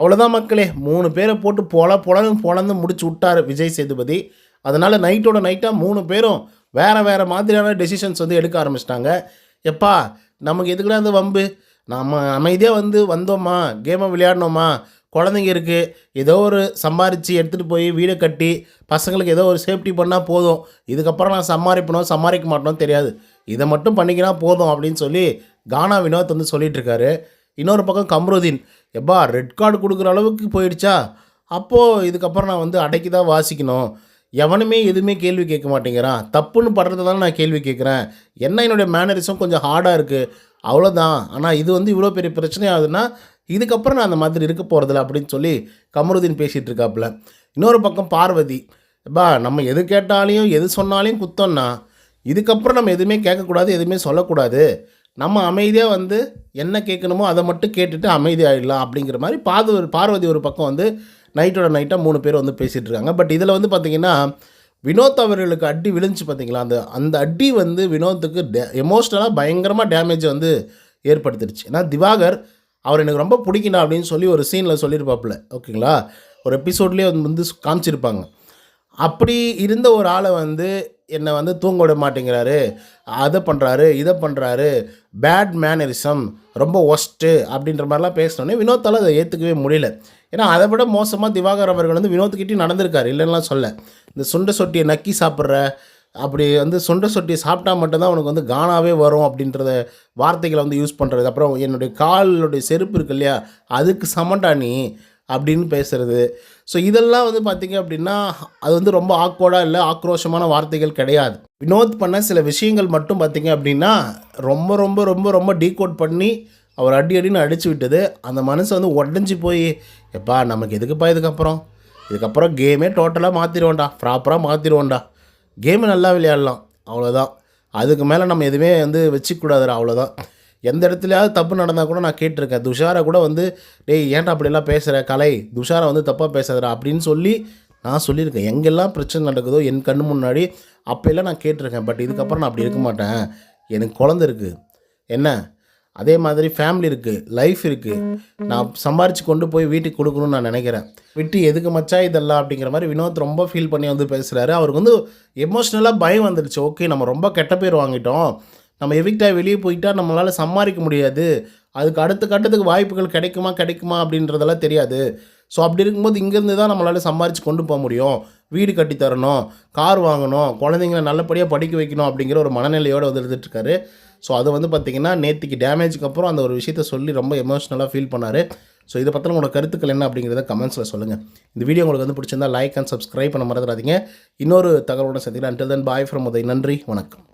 அவ்வளோதான் மக்களே. மூணு பேரை போட்டு பொல பொலன்னு பொலந்து முடிச்சு விட்டார் விஜய் சேதுபதி. அதனால் நைட்டோட நைட்டாக மூணு பேரும் வேறு வேறு மாதிரியான டெசிஷன்ஸ் வந்து எடுக்க ஆரம்பிச்சிட்டாங்க. எப்பா நமக்கு எதுக்குடா அந்த வம்பு? நம்ம அமைதியாக வந்து வந்தோமா கேமை விளையாடினோமா குழந்தைங்க இருக்குது ஏதோ ஒரு சம்பாரித்து எடுத்துகிட்டு போய் வீடை கட்டி பசங்களுக்கு ஏதோ ஒரு சேஃப்டி பண்ணால் போதும். இதுக்கப்புறம் நான் சம்பாதிப்பணும் சம்பாதிக்க மாட்டோம் தெரியாது. இதை மட்டும் பண்ணிக்கினா போதும் அப்படின்னு சொல்லி கானா வினோத் வந்து சொல்லிகிட்ருக்காரு இன்னொரு பக்கம் கம்ருதீன் எப்பா ரெட் கார்டு கொடுக்குற அளவுக்கு போயிடுச்சா? அப்போது இதுக்கப்புறம் நான் வந்து அடக்கி தான் வாசிக்கணும். எவனுமே எதுவுமே கேள்வி கேட்க மாட்டேங்கிறான். தப்புன்னு படுறது தானே நான் கேள்வி கேட்குறேன். என்ன என்னுடைய மேனரிசம் கொஞ்சம் ஹார்டாக இருக்குது அவ்வளோதான் ஆனால் இது வந்து இவ்வளோ பெரிய பிரச்சனை ஆகுதுன்னா இதுக்கப்புறம் நான் அந்த மாதிரி இருக்க போகிறதில்ல அப்படின்னு சொல்லி கமருதீன் பேசிகிட்டு இருக்காப்புல. இன்னொரு பக்கம் பார்வதி பா நம்ம எது கேட்டாலையும் எது சொன்னாலையும் குத்தம்னா இதுக்கப்புறம் நம்ம எதுவுமே கேட்கக்கூடாது எதுவுமே சொல்லக்கூடாது. நம்ம அமைதியாக வந்து என்ன கேட்கணுமோ அதை மட்டும் கேட்டுட்டு அமைதியாகிடலாம் அப்படிங்கிற மாதிரி பாது பார்வதி ஒரு பக்கம் வந்து நைட்டோட நைட்டாக மூணு பேர் வந்து பேசிகிட்டு இருக்காங்க. பட் இதில் வந்து பார்த்திங்கன்னா வினோத் அவர்களுக்கு அடி விழுந்துச்சு பார்த்தீங்களா அந்த அந்த அடி வந்து வினோத்துக்கு டே எமோஷ்னலாக பயங்கரமாக டேமேஜ் வந்து ஏற்படுத்திடுச்சு. ஏன்னா திவாகர் அவர் எனக்கு ரொம்ப பிடிக்கணும் அப்படின்னு சொல்லி ஒரு சீனில் சொல்லியிருப்பாப்புல. ஓகேங்களா? ஒரு எபிசோட்லேயே வந்து காமிச்சிருப்பாங்க. அப்படி இருந்த ஒரு ஆளை வந்து என்னை வந்து தூங்க விட மாட்டேங்கிறாரு. அதை பண்ணுறாரு இதை பண்ணுறாரு பேட் மேனரிசம் ரொம்ப ஒஸ்ட்டு அப்படின்ற மாதிரிலாம் பேசினோடனே வினோத்தால் அதை ஏற்றுக்கவே முடியல. ஏன்னா அதை விட மோசமாக திவாகர் அவர்கள் வந்து வினோத்துக்கிட்டே நடந்திருக்காரு இல்லைன்னா சொல்ல. இந்த சுண்டை சொட்டியை நக்கி சாப்பிட்ற அப்படி வந்து சுண்டை சொட்டியை சாப்பிட்டா மட்டும்தான் உனக்கு வந்து கானாவே வரும் அப்படின்றத வார்த்தைகளை வந்து யூஸ் பண்ணுறது அப்புறம் என்னுடைய காலுடைய செருப்பு இருக்கு இல்லையா அதுக்கு சமண்டா நீ அப்படின்னு பேசுகிறது ஸோ இதெல்லாம் வந்து பார்த்திங்க அப்படின்னா அது வந்து ரொம்ப ஆக்வர்டாக இல்லை ஆக்ரோஷமான வார்த்தைகள் கிடையாது. வினோத் பண்ண சில விஷயங்கள் மட்டும் பார்த்திங்க அப்படின்னா ரொம்ப ரொம்ப ரொம்ப ரொம்ப டீகோட் பண்ணி அவர் அடி அடின்னு அடிச்சு விட்டது. அந்த மனசு வந்து உடஞ்சி போய் எப்பா நமக்கு எதுக்குப்பா இதுக்கப்புறம்? இதுக்கப்புறம் கேமே டோட்டலாக மாற்றிடுவோம்டா ப்ராப்பராக மாற்றிடுவோம்டா கேமை நல்லா விளையாடலாம் அவ்வளோதான் அதுக்கு மேலே நம்ம எதுவுமே வந்து வச்சுக்கூடாதுடா அவ்வளோதான் எந்த இடத்துலையாவது தப்பு நடந்தால் கூட நான் கேட்டிருக்கேன். துஷாரை கூட வந்து டேய் ஏன்டா அப்படிலாம் பேசுகிற கலை துஷாரை வந்து தப்பாக பேசாதடா. அப்படின்னு சொல்லி நான் சொல்லியிருக்கேன். எங்கெல்லாம் பிரச்சனை நடக்குதோ என் கண் முன்னாடி அப்போல்லாம் நான் கேட்டிருக்கேன். பட் இதுக்கப்புறம் நான் அப்படி இருக்க மாட்டேன். எனக்கு குழந்த இருக்குது என்ன? அதே மாதிரி ஃபேமிலி இருக்குது லைஃப் இருக்குது நான் சம்பாரித்து கொண்டு போய் வீட்டுக்கு கொடுக்கணும்னு நான் நினைக்கிறேன். விட்டு எதுக்கு மச்சா இதெல்லாம் அப்படிங்கிற மாதிரி வினோத் ரொம்ப ஃபீல் பண்ணி வந்து பேசுகிறாரு அவருக்கு வந்து எமோஷ்னலாக பயம் வந்துடுச்சு ஓகே நம்ம ரொம்ப கெட்ட பேர் வாங்கிட்டோம். நம்ம எவிக்டாக வெளியே போயிட்டால் நம்மளால் சம்பாதிக்க முடியாது. அதுக்கு அடுத்த கட்டத்துக்கு வாய்ப்புகள் கிடைக்குமா கிடைக்குமா அப்படின்றதெல்லாம் தெரியாது. ஸோ அப்படி இருக்கும்போது இங்கேருந்து தான் நம்மளால் சம்பாரித்து கொண்டு போக முடியும். வீடு கட்டி தரணும் கார் வாங்கணும் குழந்தைங்கள நல்லபடியாக படிக்க வைக்கணும் அப்படிங்கிற ஒரு மனநிலையோடு வந்து இருந்துட்டுருக்காரு ஸோ அது வந்து பார்த்திங்கன்னா நேற்றுக்கு டேமேஜுக்கு அப்புறம் அந்த ஒரு விஷயத்த சொல்லி ரொம்ப எமோஷ்னலாக ஃபீல் பண்ணார். ஸோ இதை பற்றின உங்களோட கருத்துக்கள் என்ன அப்படிங்கிறத கமெண்ட்ஸில் சொல்லுங்கள் இந்த வீடியோ உங்களுக்கு வந்து பிடிச்சிருந்தா லைக் அண்ட் சப்ஸ்கிரைப் பண்ண மறந்துடாதீங்க. இன்னொரு தகவலோட சந்திக்கலாம். Until then bye from Uday நன்றி வணக்கம்.